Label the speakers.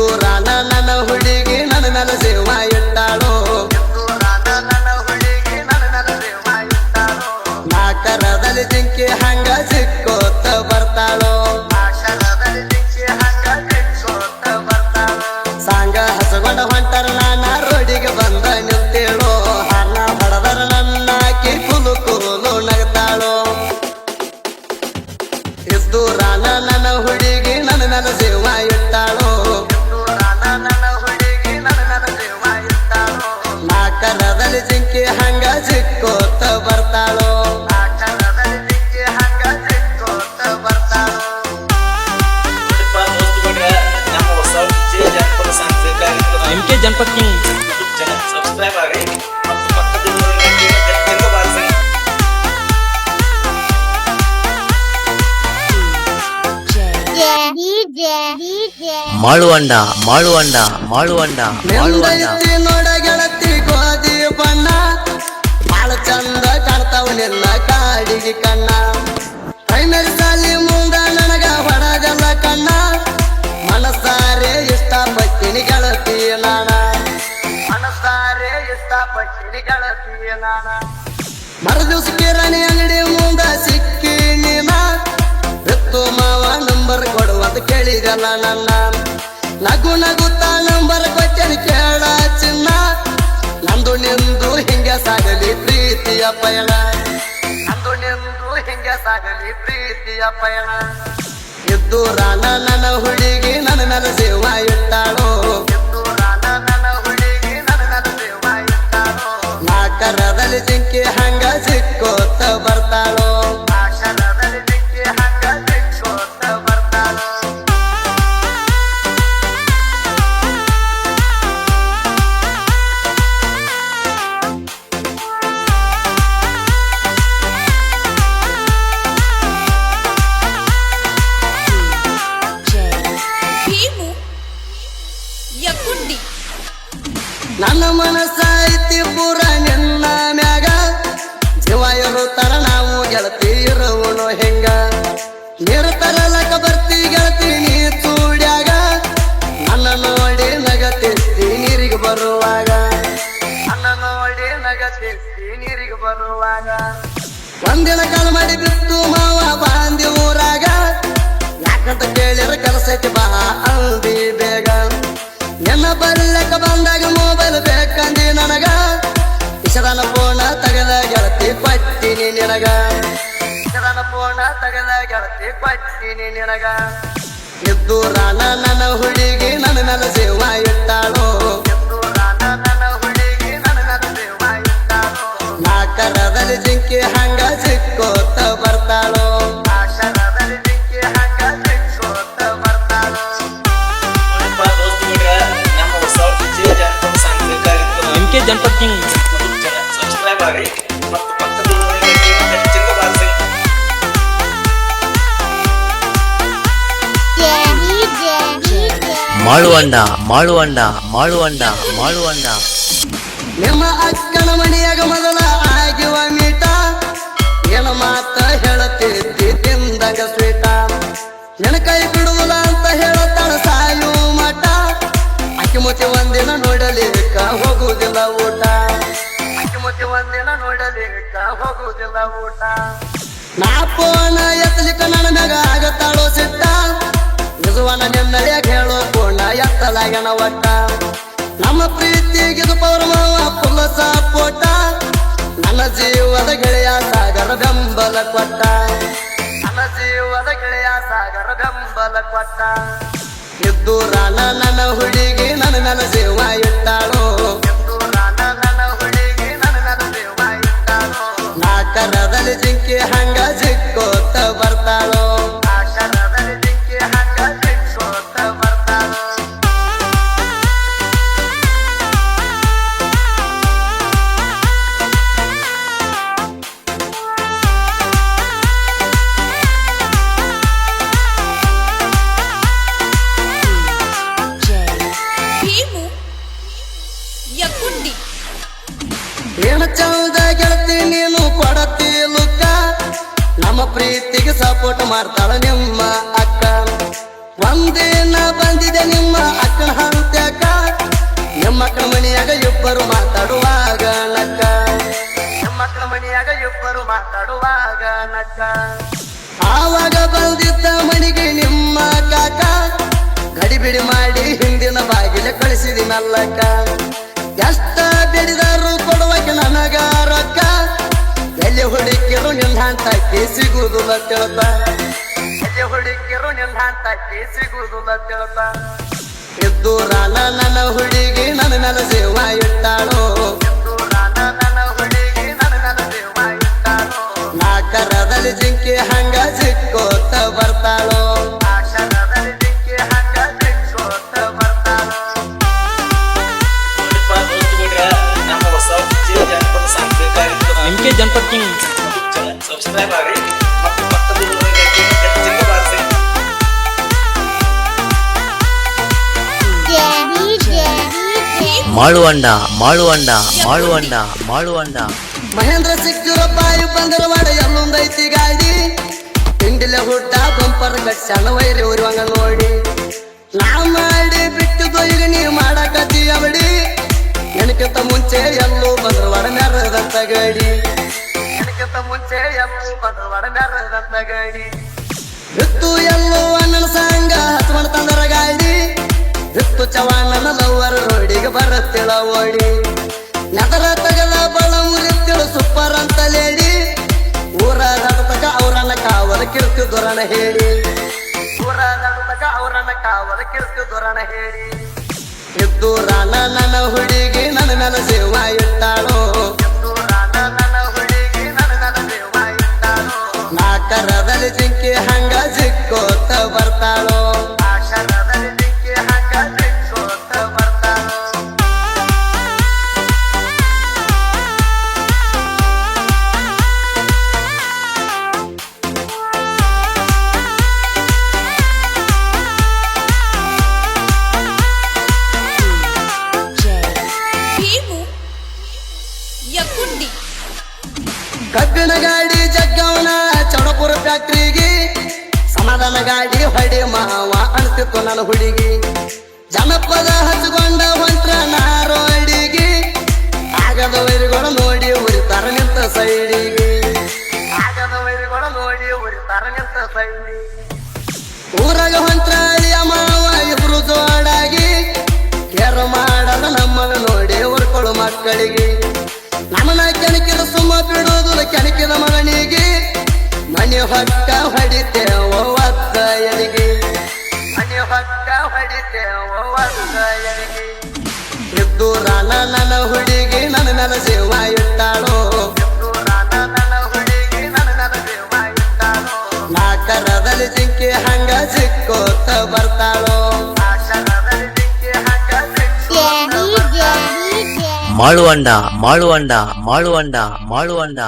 Speaker 1: ಎದ್ದೂರಾನ ನನ್ನ ಹುಡುಗಿ
Speaker 2: ಪಕ್ಕದಲ್ಲಿರುವ ಗಂಟೆಯನ್ನು ಬಾರಿಸಿ
Speaker 3: DJ, DJ,
Speaker 4: ಮಾಳುವಂಡ ಮಾಳುವಂಡ ಮಾಳುವಂಡ ಮಾಳುವಂಡ
Speaker 1: ನಿಂದೈತಿ ನೋಡ ಗೆಳತಿ ಗೋಧಿ ಬಣ್ಣ ಬಾಳ ಚಂದ ಕಾಣ್ತಾವ ನಿನ್ನ ಕಾಡಿಗೆ ಕಣ್ಣ ಪ್ರೈಮರಿ ಸಾಲಿ ಮುಂದ ನನಗ ಹೊಡಗಲ್ಲ ಕಣ್ಣ ಮನಸಾರೆ ಇಷ್ಟಪಟ್ಟಿನಿ ಗೆಳತಿ ನಾನ ಮನಸಾರೆ ಇಷ್ಟಪಟ್ಟಿನಿ ದಿವಸ ಕಿರಾಣಿ ಅಂಗಡಿ ಮುಂದ ಸಿಕ್ಕಿ ನೀನ. ಎತ್ತು ಮಾವ ನಂಬರ್ ಕೊಡುವಂತ ಕೇಳಿದಲ್ಲ ನನ್ನ. ನಗು ನಗುತ್ತ ನಂಬರ್ ಕೊಟ್ಟೆನ ಕೇಳ ಚಿನ್ನ. ನಂದು ನಿಂದು ಹಿಂಗೆ ಸಾಗಲಿ ಪ್ರೀತಿಯ ಪಯಣ. ನಂದು ನಿಂದು ಹಿಂಗೆ ಸಾಗಲಿ ಪ್ರೀತಿಯ ಪಯಣ. ಎದ್ದೂರಾನ ನನ್ನ ಹುಡುಗಿ ನನ್ನ ಮೇಲೆ ಸೇವಾ ಇಟ್ಟಾಳು. ನೀರಿಗೆ ಬರುವಾಗ. ಒಂದಿನ ಕಾಲ ಮಾಡಿ ಬಿತ್ತು ಮಾವ ಬಾಂದಿ ಊರಾಗ. ಯಾಕಂತ ಕೇಳಿರ ಕೆಲಸ ಬಾ ಅಂದಿ ಬೇಗ. ನಿನ್ನ ಬರ್ಲಕ್ಕ ಬಂದಾಗ ಮೊಬೈಲ್ ಬೇಕಂದಿ ನನಗ. ಇಸರನ ಪೂರ್ಣ ತಗದ ಗೆಳತಿ ಪಟ್ಟಿನಿ ನಿನಗ. ಇಸರನ ಪೂರ್ಣ ತಗದ ಗೆಳತಿ ಪಟ್ಟಿನಿ ನಿನಗ. ಎದ್ದೂರಾನ ನನ್ನ ಹುಡುಗಿ ನನ್ನ ನನ್ನ ಸೇವಾ ಇಟ್ಟಾಳು. ನಾಕರದಲ್ಲಿ ಜಿಂಕಿ ಹಂಗ ಸಿಕ್ಕೋತ ಬರ್ತಾಳು?
Speaker 2: ವಿಜಯ ಜನಪದ
Speaker 4: ಕಿಂಗ್.
Speaker 2: ಸಬ್ಸ್ಕ್ರೈಬ್ ಆಗಿ ಮತ್ತು
Speaker 4: ಮಾಳುವಂಡ ಮಾಳುವಂಡ ಮಾಳುವಂಡ
Speaker 1: ನಿಮ್ಮ ಅಕ್ಕನ ಮನೆಯಾಗ ಮೊದಲ ಮುಚ್ಚಿ ಒಂದಿನ ನೋಡಲಿಕ್ಕ ಹೋಗುವುದಿಲ್ಲ ಊಟ. ಮುಚ್ಚಿ ಒಂದಿನ ನೋಡಲಿಕ್ಕ ಹೋಗುವುದಿಲ್ಲ ಊಟ ನಾ ಪೋನ ಎತ್ತಲಿಕ್ಕ ನನ್ನ ಮ್ಯಾಗ ಆಗತ್ತಾಳೋ ಸಿಟ್ಟ. ನಿಜವನ ನಿನ್ನಳಿಯಾಗ ಹೇಳೋ ಪೋಣ ಎತ್ತಲಾಗಣ ಒಟ್ಟ. ನಮ್ಮ ಪ್ರೀತಿಗಿದು ಪೌರ್ಮವ ಪುಲ್ಲ ಸಪೋಟ ನನ್ನ ಜೀವದ ಗೆಳೆಯ ಸಾಗರ ಬೆಂಬಲ ಕೊಟ್ಟ. ನನ್ನ ಜೀವದ ಗೆಳೆಯ ಸಾಗರ ಬೆಂಬಲ ಕೊಟ್ಟ. ಎದ್ದೂರಾನ ಮಾಡ್ತಾಳ ನಿಮ್ಮ ಅಕ್ಕ. ಒಂದೇನ ಬಂದಿದೆ ನಿಮ್ಮ ಅಕ್ಕನ ಹೆಮ್ಮಕ್ಕಳ ಮನೆಯಾಗ ಇಬ್ಬರು ಮಾತಾಡುವಾಗ ನಕ್ಕ. ಹೆಮ್ಮಕ್ಕಳ ಮನೆಯಾಗ ಇಬ್ಬರು ಮಾತಾಡುವಾಗ ನಕ್ಕ. ಆವಾಗ ಬಂದಿದ್ದ ಮನೆಗೆ ನಿಮ್ಮ ಕಾಕ. ಗಡಿಬಿಡಿ ಮಾಡಿ ಹಿಂದಿನ ಬಾಗಿಲ ಕಳಿಸಿದಿನಲ್ಲಕ್ಕ. ಎಷ್ಟ ಬೆಳೆದರು ಹುಡುಕಿರು ನಿನ್ನಂತಕ್ಕೆ ಸಿಗುವುದಿಲ್ಲ ತಿಳ್ತ ಕಿರು ಹುಡುಕಿರು ನಿನ್ನಂತಕ್ಕೆ ಸಿಗುವುದಿಲ್ಲ ತಿಳ್ತ ನನ್ನ ಹುಡುಗಿ ನನ್ನ ನನ್ನ ಹುಡುಗಿ ನನ್ನ ಮೇಲೆ ಸೇವ ಇಟ್ಟಾಳು. ನಾಕರದಲ್ಲಿ ಜಿಂಕೆ ಹಂಗ ಸಿಕ್ಕೋತ
Speaker 2: ಕಾರ್ಯಕ್ರಮ
Speaker 4: ಎಂ ಕೆ ಜನಪದ ಕಿಂಗ್
Speaker 2: ಸಬ್ಸ್ಕ್ರೈಬ್ ಆಗ್ರಿ ಮತ್ತು ಪಕ್ಕದ ಗಂಟೆಯನ್ನು ಹೆಚ್ಚಿಗೆ ಬಾರಿಸಿ
Speaker 3: Daddy, daddy,
Speaker 4: ಮಾಳುವಂಡ ಮಾಳುವಂಡ ಮಾಳುವಂಡ ಮಾಳುವಂಡ
Speaker 1: ಮಹೇಂದ್ರ ಸಿಕ್ಕುರಪ್ಪ ಬಂದರವಾಡ ಎಲ್ಲೊಂದೈತಿ ಗಾಡಿ ತಿಂಡಿಲೆ ಹುಟ್ಟ ಬಂಪರ್ ಗಟ್ಸಣ ವೈರಿ ಉರುವಂಗ ನೋಡಿ ನಾ ಮಾಡಿ ಬಿಟ್ಟು ಈಗ ನೀ ಮಾಡಕತ್ತಿ ಅವಡಿ ನನಗಿಂತ ಮುಂಚೆ ಎಲ್ಲೂ ಬಂದರವಾಡ ಮೆರದಂತ ಗಾಡಿ ನನಗಿಂತ ಮುಂಚೆ ಎಲ್ಲೂ ಬಂದರವಾಡ ಮೆರದಂತ ಗಾಡಿ ಬಿತ್ತು ಎಲ್ಲೋ ಅಣ್ಣನ ಸಂಗ ಹಚ್ಮಣ ತಂದರ ಗಾಡಿ ಬಿತ್ತು ಚವಾಣನ ಲವ್ವರ ರೋಡಿಗೆ ಬರತ್ತಿಳ ಓಡಿ ನದರ ತಗಲ ಬಳ ಮುರಿತಿಳು ಸೂಪರ್ ಅಂತ ಲೇಡಿ. ಊರ ನಡತಕ ಅವರನ್ನ ಕಾವಲ ಕಿರ್ತಿ ದೊರಣ ಹೇಳಿ. ಊರ ನಡತಕ ಅವರನ್ನ ಕಾವಲ ಕಿರ್ತಿ ದೊರಣ ಹೇಳಿ. ಎದ್ದೂರಾನ ನನ್ನ ಹುಡುಗಿ ನನ್ನ
Speaker 5: ಯಕುಂಡಿ.
Speaker 1: ಕಬ್ಬಿಣ ಗಾಡಿ ಜಗ್ಗವನ ಚಡಪುರ ಫ್ಯಾಕ್ಟ್ರಿಗೆ ಸಮಾಧಾನ ಗಾಡಿ ಹೊಡಿ ಮಾವ ಅಣ್ತಿತ್ತು ನನ್ನ ಹುಡುಗಿ. ಜನಪದ ಹಚ್ಕೊಂಡ ಹೊಂಟ್ರ ನಾರೋಡಿಗೆ, ಆಗದ ವೈರಿಗಳು ನೋಡಿ ಉರಿತಾರ ನಿಂತ ಸೈಡಿಗೆ. ಆಗದ ವೈರಿಗಳು ನೋಡಿ ಉರಿತಾರ ನಿಂತ ಸೈಡಿ ಊರಾಗ ಹೊಂಟ್ರ ಅಳಿಯ ಮಾವ ಇಬ್ರು ಜೋಡಾಗಿ ಕೆರ ನಮ್ಮನ್ನ ನೋಡಿ ಉರ್ಕೊಳ್ಳು ಮಕ್ಕಳಿಗೆ.
Speaker 3: Daddy, daddy, daddy.
Speaker 4: ಮಾಳುವಂಡ ಮಾಳುವಂಡ ಮಾಳುವಂಡ ಮಾಳುವಂಡ